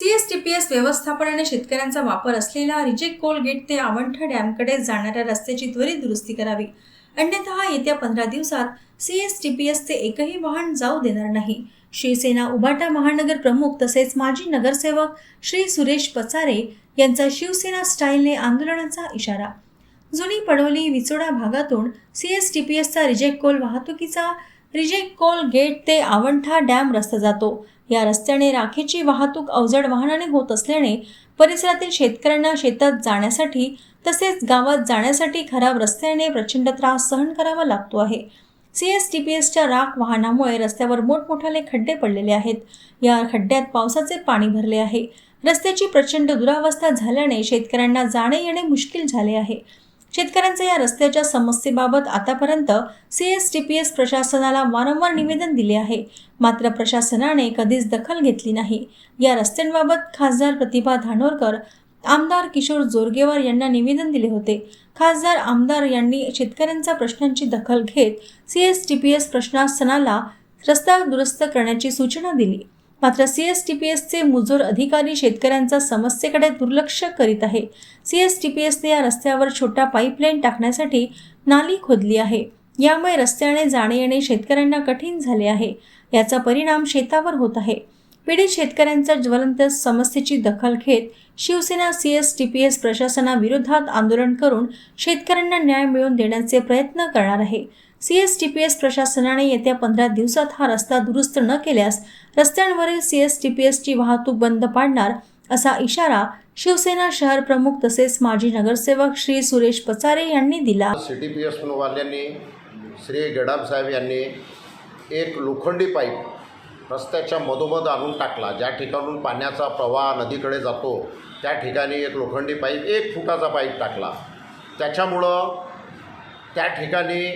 सीएसटीपीएस व्यवस्थापन आणि शेतकऱ्यांचा वापर असलेला रिजेक्ट कोलगेट ते आवंठा डॅमकडे जाणाऱ्या रस्त्याची त्वरित दुरुस्ती करावी. अन्यथा येत्या पंधरा दिवसात सीएसटीपीएसचे एकही वाहन जाऊ देणार नाही. शिवसेना उभाटा महानगर प्रमुख तसेच माजी नगरसेवक श्री सुरेश पचारे यांचा शिवसेना स्टाईलने आंदोलनाचा इशारा. जुनी पडवली विचोडा भागातून सीएसटीपीएसचा रिजेक्ट कोल वाहतुकीचा रिजेक्ट कोल गेट ते आवंठा डॅम रस्ता जातो. या रस्त्याने राखेची वाहतूक अवजड वाहनाने होत असल्याने परिसरातील शेतकऱ्यांना शेतात जाण्यासाठी तसेच गावात जाण्यासाठी खराब रस्त्याने प्रचंड त्रास सहन करावा लागतो आहे. सी एस टी पी एसच्या राख वाहनामुळे रस्त्यावर मोठमोठाले खड्डे पडलेले आहेत. या खड्ड्यात पावसाचे पाणी भरले आहे. रस्त्याची प्रचंड दुरावस्था झाल्याने शेतकऱ्यांना जाणे येणे मुश्किल झाले आहे. शेतकऱ्यांच्या या रस्त्याच्या समस्येबाबत आतापर्यंत C S T P S प्रशासनाला वारंवार निवेदन दिले आहे. मात्र प्रशासनाने कधीच दखल घेतली नाही. या रस्त्यांबाबत खासदार प्रतिभा धानोरकर आमदार किशोर जोरगेवार यांना निवेदन दिले होते. खासदार आमदार यांनी शेतकऱ्यांच्या प्रश्नांची दखल घेत C S T P S प्रशासनाला रस्ता दुरुस्त करण्याची सूचना दिली. मात्र सी एस टी पी एसचे मुजोर अधिकारी शेतकऱ्यांचा समस्येकडे दुर्लक्ष करीत आहे. सी एस टी पी एसने या रस्त्यावर छोटा पाईपलाईन टाकण्यासाठी नाली खोदली आहे. यामुळे रस्त्याने जाणे येणे शेतकऱ्यांना कठीण झाले आहे. याचा परिणाम शेतावर होत आहे. पीडित शेतकऱ्यांच्या ज्वलंत समस्येची दखल घेत Shiv Sena C S T P S प्रशासनाविरोधात आंदोलन करून शेतकऱ्यांना न्याय मिळवून देण्याचे प्रयत्न करणार आहे. C S T P S प्रशासनाने येत्या पंधरा दिवसात हा रस्ता दुरुस्त न केल्यास रस्त्यांवरील सी एस टी पी एसची वाहतूक बंद पाडणार असा इशारा शिवसेना शहर प्रमुख तसेच माजी नगरसेवक श्री सुरेश पचारे यांनी दिला. सी टी पी एसवाल्यांनी श्री गडाबसाहेब यांनी एक लोखंडी पाईप रस्त्याच्या मधोमध आणून टाकला. ज्या ठिकाणून पाण्याचा प्रवाह नदीकडे जातो त्या ठिकाणी एक लोखंडी पाईप एक फुटाचा पाईप टाकला. त्याच्यामुळं त्या ठिकाणी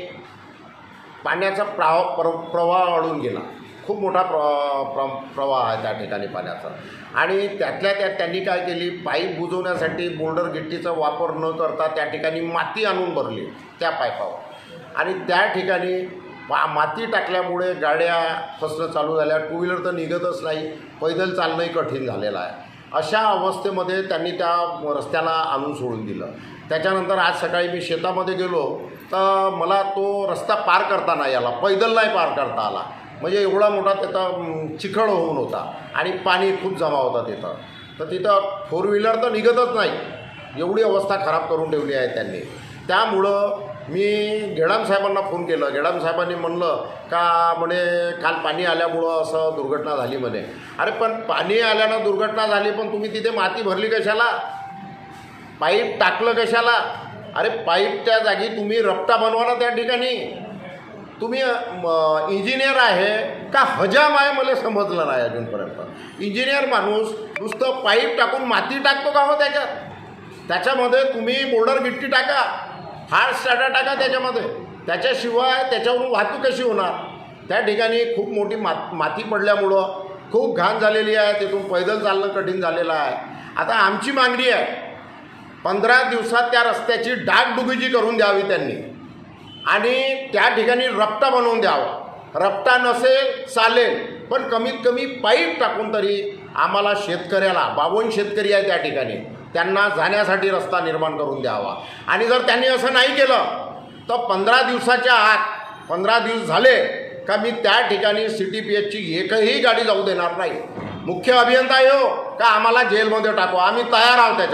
पाण्याचा प्राव प्र प्रवाह वाढून गेला. खूप मोठा प्र प्र प्रवाह आहे त्या ठिकाणी पाण्याचा. आणि त्यातल्या त्यात त्यांनी काय केली? पाईप बुजवण्यासाठी बोल्डर गिट्टीचा वापर न करता त्या ठिकाणी माती आणून भरली त्या पाईपावर. आणि त्या ठिकाणी मा माती टाकल्यामुळे गाड्या फसणं चालू झाल्या. टू व्हीलर तर निघतच नाही. पैदल चालणंही कठीण झालेलं आहे. अशा अवस्थेमध्ये त्यांनी त्या रस्त्याला आणून सोडून दिलं. त्याच्यानंतर आज सकाळी मी शेतामध्ये गेलो तर मला तो रस्ता पार करता नाही आला पैदल नाही पार करता आला. म्हणजे एवढा मोठा त्याचा चिखळ होऊन होता आणि पाणी खूप जमा होता तिथं. तर तिथं फोर व्हीलर तर निघतच नाही. एवढी अवस्था खराब करून ठेवली आहे त्यांनी. त्यामुळं मी गेडाम साहेबांना फोन केलं. गेडाम साहेबांनी म्हणलं का म्हणे काल पाणी आल्यामुळं असं दुर्घटना झाली म्हणे. अरे पण पाणी आल्यानं दुर्घटना झाली पण तुम्ही तिथे माती भरली कशाला? पाईप टाकलं कशाला? अरे पाईपच्या जागी तुम्ही रपटा बनवा ना त्या ठिकाणी? तुम्ही इंजिनियर आहे का हजाम आहे मला समजलं नाही अजूनपर्यंत. इंजिनियर माणूस नुसतं पाईप टाकून माती टाकतो का हो त्याच्यात? त्याच्यामध्ये तुम्ही बोर्डर गिट्टी टाका. हार्ड स्टार्टर टाका त्याच्यामध्ये. त्याच्याशिवाय त्याच्यावरून वाहतूक कशी होणार? त्या ठिकाणी खूप मोठी मा माती पडल्यामुळं खूप घाण झालेली आहे. तिथून पैदल चालणं कठीण झालेलं आहे. आता आमची मागणी आहे पंधरा दिवसात त्या रस्त्याची डागडुगीजी करून द्यावी त्यांनी. आणि त्या ठिकाणी रपटा बनवून द्यावा. रपटा नसेल चालेल पण कमीत कमी पाईप टाकून तरी आम्हाला शेतकऱ्याला बावन्न शेतकरी आहे त्या ठिकाणी. त्यांना जाण्यासाठी रस्ता निर्माण करून द्यावा. आणि जर त्यांनी असं नाही केलं तर पंधरा दिवसाच्या आत पंधरा दिवस झाले का मी त्या ठिकाणी सी टी पी एचची एकही गाडी जाऊ देणार नाही. मुख्य अभियंता हो का आम्हाला जेलमध्ये टाकू? आम्ही तयार आहोत त्याच्या